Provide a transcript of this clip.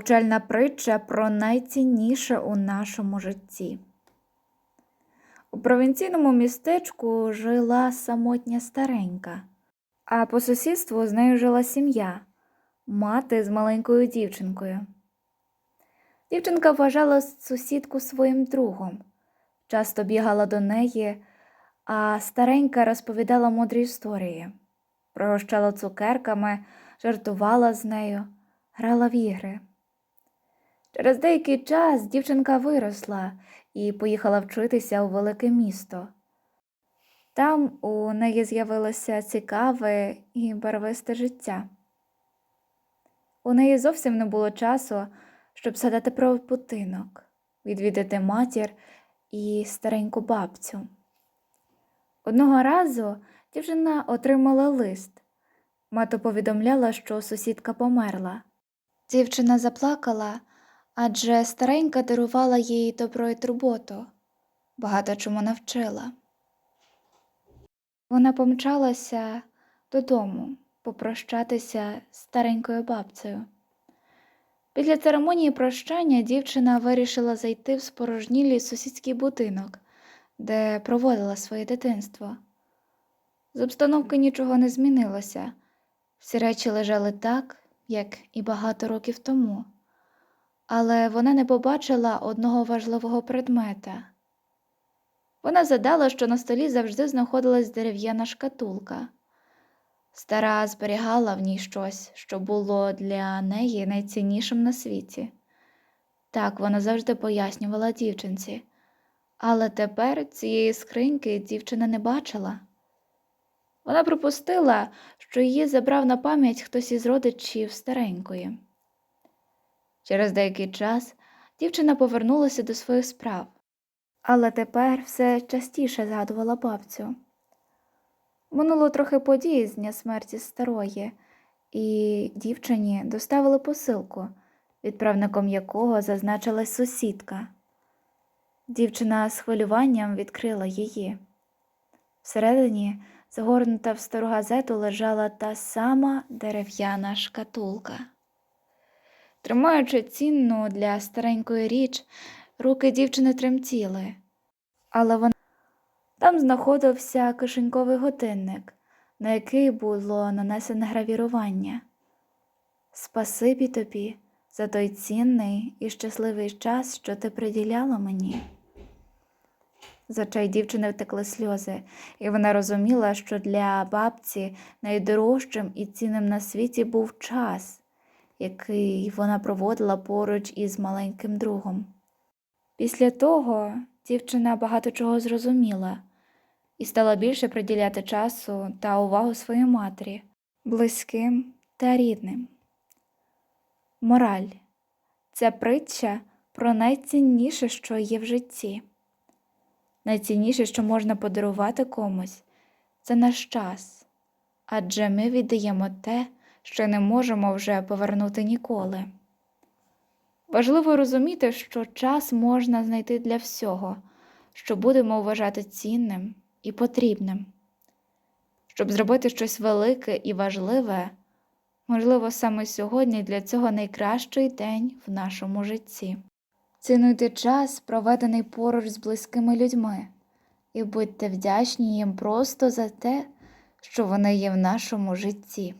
Повчальна притча про найцінніше у нашому житті. У провінційному містечку жила самотня старенька, а по сусідству з нею жила сім'я, мати з маленькою дівчинкою. Дівчинка вважала сусідку своїм другом, часто бігала до неї, а старенька розповідала мудрі історії, пригощала цукерками, жартувала з нею, грала в ігри. Через деякий час дівчинка виросла і поїхала вчитися у велике місто. Там у неї з'явилося цікаве і барвисте життя. У неї зовсім не було часу, щоб садати про будинок, відвідати матір і стареньку бабцю. Одного разу дівчина отримала лист. Мати повідомляла, що сусідка померла. Дівчина заплакала, адже старенька дарувала їй добро і турботу, багато чому навчила. Вона помчалася додому попрощатися з старенькою бабцею. Після церемонії прощання дівчина вирішила зайти в спорожнілий сусідський будинок, де проводила своє дитинство. З обстановки нічого не змінилося, всі речі лежали так, як і багато років тому, але вона не побачила одного важливого предмета. Вона задала, що на столі завжди знаходилась дерев'яна шкатулка. Стара зберігала в ній щось, що було для неї найціннішим на світі. Так вона завжди пояснювала дівчинці, але тепер цієї скриньки дівчина не бачила. Вона припустила, що її забрав на пам'ять хтось із родичів старенької. Через деякий час дівчина повернулася до своїх справ, але тепер все частіше згадувала бабцю. Минуло трохи подій з дня смерті старої, і дівчині доставили посилку, відправником якого зазначилась сусідка. Дівчина з хвилюванням відкрила її. Всередині, загорнута в стару газету, лежала та сама дерев'яна шкатулка. Тримаючи цінну для старенької річ, руки дівчини тремтіли, але вона там знаходився кишеньковий годинник, на який було нанесене гравірування. Спасибі тобі за той цінний і щасливий час, що ти приділяла мені. З очей дівчини втекли сльози, і вона розуміла, що для бабці найдорожчим і цінним на світі був час, який вона проводила поруч із маленьким другом. Після того дівчина багато чого зрозуміла і стала більше приділяти часу та увагу своїй матері, близьким та рідним. Мораль ця притча про найцінніше, що є в житті. Найцінніше, що можна подарувати комусь, це наш час, адже ми віддаємо те, що не можемо вже повернути ніколи. Важливо розуміти, що час можна знайти для всього, що будемо вважати цінним і потрібним. Щоб зробити щось велике і важливе, можливо, саме сьогодні для цього найкращий день в нашому житті. Цінуйте час, проведений поруч з близькими людьми, і будьте вдячні їм просто за те, що вони є в нашому житті.